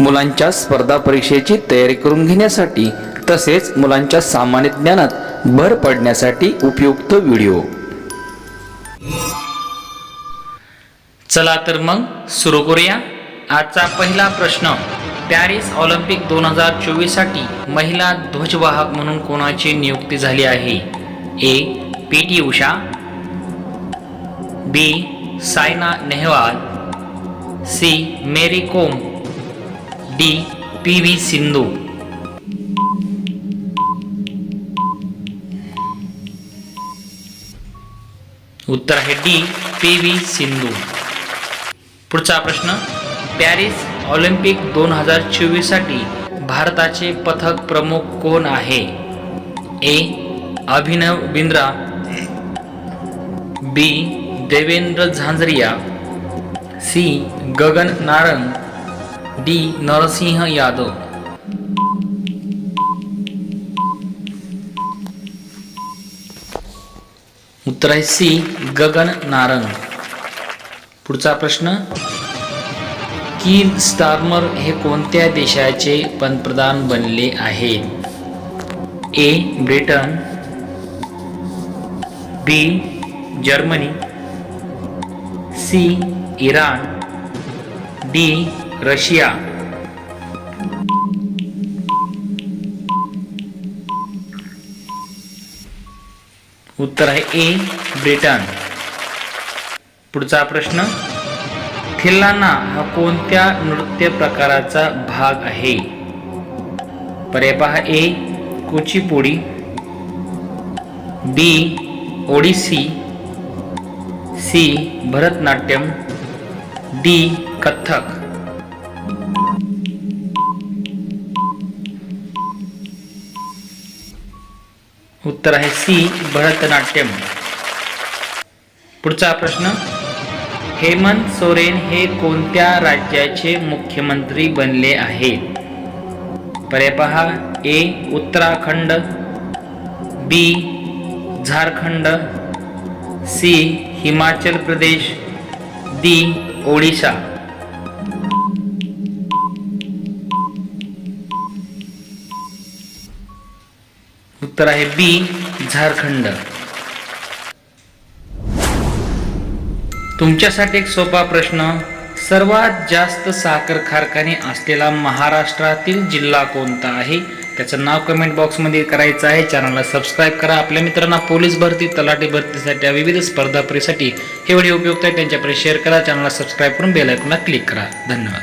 मुलांच्या स्पर्धा परीक्षेची तयारी करून घेण्यासाठी तसेच मुलांच्या सामान्य ज्ञानात भर पडण्यासाठी उपयुक्त व्हिडिओ. चला तर मग सुरू करूया. आजचा पहिला प्रश्न पॅरिस ऑलिम्पिक दोन हजार चोवीससाठी महिला ध्वजवाहक म्हणून कोणाची नियुक्ती झाली आहे? A P T Usha B Saina Nehwal C Mary Kom. D P V Sindhu. उत्तर आहे डी पी व्ही सिंधू. पुढचा प्रश्न पॅरिस ऑलिम्पिक दोन हजार चोवीससाठी भारताचे पथक प्रमुख कोण आहे? A Abhinav Bindra. B Devendra Jhajharia. C Gagan Narang. D. Narsingh Yadav. उत्तर आहे सी. गगन नारंग. पुढचा प्रश्न कीर स्टार्मर हे कोणत्या देशाचे पंतप्रधान बनले आहेत A. Britain. B. Germany. C. Iran. D. Russia. उत्तर आहे ए ब्रिटन. पुढचा प्रश्न थिल्लाना हा कोणत्या नृत्य प्रकाराचा भाग आहे? पर्याय पहा A Kuchipudi. B Odissi. C Bharatanatyam. D Kathak. उत्तर आहे सी भरतनाट्यम. पुढचा प्रश्न हेमंत सोरेन हे कोणत्या राज्याचे मुख्यमंत्री बनले आहेत? पर्याय पहा A Uttarakhand B Jharkhand C Himachal Pradesh D Odisha. उत्तर आहे बी झारखंड. तुमच्यासाठी एक सोपा प्रश्न. सर्वात जास्त साखर कारखाने असलेला महाराष्ट्रातील जिल्हा कोणता आहे? त्याचं नाव कमेंट बॉक्समध्ये करायचं आहे. चॅनलला सबस्क्राईब करा. आपल्या मित्रांना पोलीस भरती तलाठी भरतीसाठी विविध स्पर्धा परीसाठी हे व्हिडिओ उपयुक्त आहे त्यांच्याकडे शेअर करा. चॅनलला सबस्क्राईब करून बेलायकॉनला क्लिक करा. धन्यवाद.